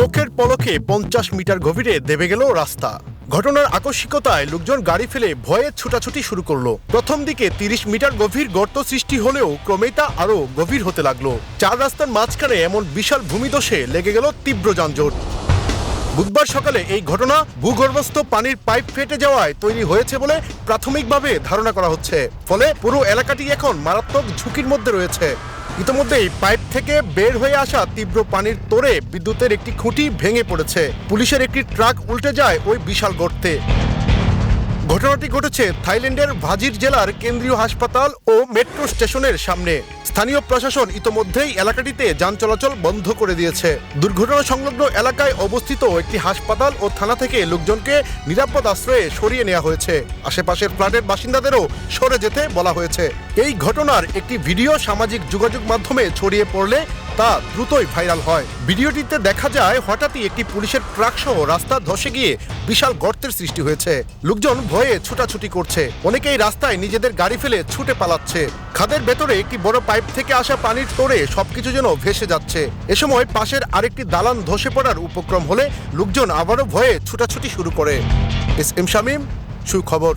চোখের পলকে পঞ্চাশ মিটার গভীরে দেবে গেল রাস্তা। ঘটনার আকস্মিকতায় লোকজন গাড়ি ফেলে ভয়ে ছুটাছুটি শুরু করল। প্রথম দিকে তিরিশ মিটার গভীর গর্ত সৃষ্টি হলেও ক্রমেই তা আরও গভীর হতে লাগল। চার রাস্তার মাঝখানে এমন বিশাল ভূমিদশে লেগে গেল তীব্র যানজট। বুধবার সকালে এই ঘটনা ভূগর্ভস্থ পানির পাইপ ফেটে যাওয়ায় তৈরি হয়েছে বলে প্রাথমিকভাবে ধারণা করা হচ্ছে। ফলে পুরো এলাকাটি এখন মারাত্মক ঝুঁকির মধ্যে রয়েছে। ইতোমধ্যেই পাইপ থেকে বের হয়ে আসা তীব্র পানির তোরে বিদ্যুতের একটি খুঁটি ভেঙে পড়েছে। পুলিশের একটি ট্রাক উল্টে যায় ওই বিশাল গর্তে। ঘটনাটি ঘটেছে থাইল্যান্ডের ভাজির জেলার কেন্দ্রীয় হাসপাতাল ও মেট্রো স্টেশনের সামনে। স্থানীয় প্রশাসন ইতোমধ্যেই এলাকাটিতে যান চলাচল বন্ধ করে দিয়েছে। দুর্ঘটনা সংলগ্ন এলাকায় অবস্থিত একটি হাসপাতাল ও থানা থেকে লোকজনকে নিরাপদ আশ্রয়ে সরিয়ে নেওয়া হয়েছে। আশেপাশের ফ্ল্যাটের বাসিন্দাদেরও সরে যেতে বলা হয়েছে। এই ঘটনার একটি ভিডিও সামাজিক যোগাযোগ মাধ্যমে ছড়িয়ে পড়লে তা দ্রুতই ভাইরাল হয়। ভিডিওটিতে দেখা যায়, হঠাৎই একটি পুলিশের ট্রাক সহ রাস্তা ধসে গিয়ে বিশাল গর্তের সৃষ্টি হয়েছে। লোকজন ভয়ে ছুটাছুটি করছে। অনেকেই রাস্তায় নিজেদের গাড়ি ফেলে ছুটে পালাচ্ছে। খাদের ভেতরে একটি বড় পাইপ থেকে আসা পানির তোড়ে সবকিছু যেন ভেসে যাচ্ছে। এ সময় পাশের আরেকটি দালান ধসে পড়ার উপক্রম হলে লোকজন আবারও ভয়ে ছুটাছুটি শুরু করে। এস এম শামীম, সুখবর।